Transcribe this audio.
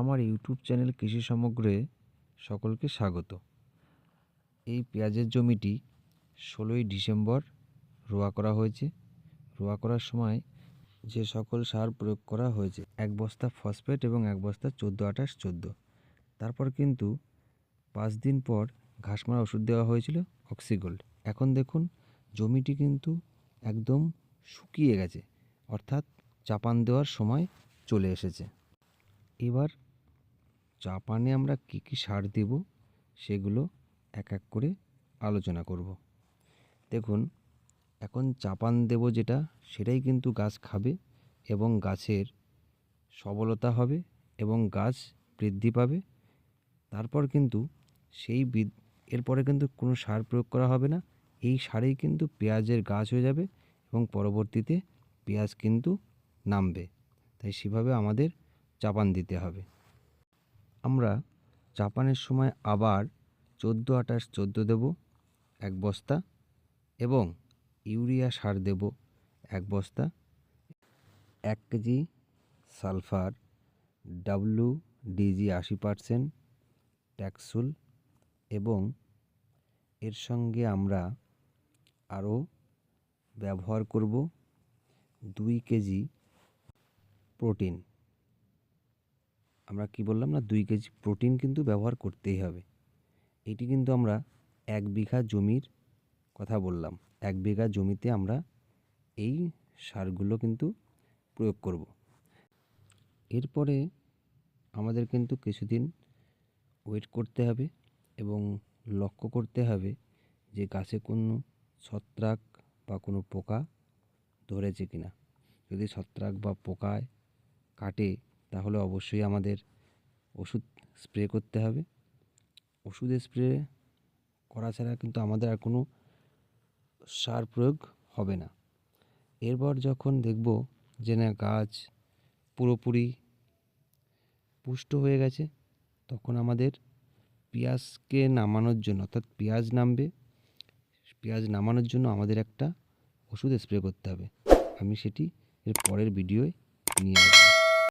আমার YouTube channel কৃষি সমগ্রে সকলকে স্বাগত। এই পেঁয়াজের জমিটি ষোলোই ডিসেম্বর রোয়া করা হয়েছে। রোয়া করার সময় যে সকল সার প্রয়োগ করা হয়েছে, এক বস্তা ফসফেট এবং এক বস্তা চোদ্দ আঠাশ চোদ্দ। তারপর কিন্তু পাঁচ দিন পর ঘাস মারা ওষুধ দেওয়া হয়েছিল, অক্সিগোল্ড। এখন দেখুন, জমিটি কিন্তু একদম শুকিয়ে গেছে, অর্থাৎ চাপান দেওয়ার সময় চলে এসেছে। এবার চাপানে আমরা কী কী সার দেব সেগুলো এক এক করে আলোচনা করব। দেখুন, এখন চাপান দেব যেটা, সেটাই কিন্তু গাছ খাবে এবং গাছের সবলতা হবে এবং গাছ বৃদ্ধি পাবে। তারপর কিন্তু সেই বৃদ এরপরে কিন্তু কোনো সার প্রয়োগ করা হবে না। এই সারেই কিন্তু পেঁয়াজের গাছ হয়ে যাবে এবং পরবর্তীতে পেঁয়াজ কিন্তু নামবে। তাই সেভাবে আমাদের চাপান দিতে হবে। আমরা চাপানের সময় আবার চোদ্দ আঠাশ চোদ্দ দেবো, এক বস্তা, এবং ইউরিয়া সার দেব, এক বস্তা, এক কেজি সালফার ডাব্লু ডিজি আশি পারসেন্ট, ট্যাক্সুল, এবং এর সঙ্গে আমরা আরও ব্যবহার করব দুই কেজি প্রোটিন। আমরা কি বললাম না, দুই কেজি প্রোটিন কিন্তু ব্যবহার করতেই হবে। এটি কিন্তু আমরা এক বিঘা জমির কথা বললাম। এক বিঘা জমিতে আমরা এই সারগুলো কিন্তু প্রয়োগ করব। এরপরে আমাদের কিন্তু কিছুদিন ওয়েট করতে হবে এবং লক্ষ্য করতে হবে যে গাছে কোনো ছত্রাক বা কোনো পোকা ধরেছে কিনা। যদি ছত্রাক বা পোকায় কাটে তাহলে অবশ্যই আমাদের ওষুধ স্প্রে করতে হবে। ওষুধ স্প্রে করা ছাড়া কিন্তু আমাদের আর কোনো সার প্রয়োগ হবে না। এরপর যখন দেখব যে না গাছ পুরোপুরি পুষ্ট হয়ে গেছে, তখন আমাদের পেঁয়াজকে নামানোর জন্য, অর্থাৎ পেঁয়াজ নামবে, পেঁয়াজ নামানোর জন্য আমাদের একটা ওষুধ স্প্রে করতে হবে। আমি সেটি এর পরের ভিডিওয় নিয়ে আসব।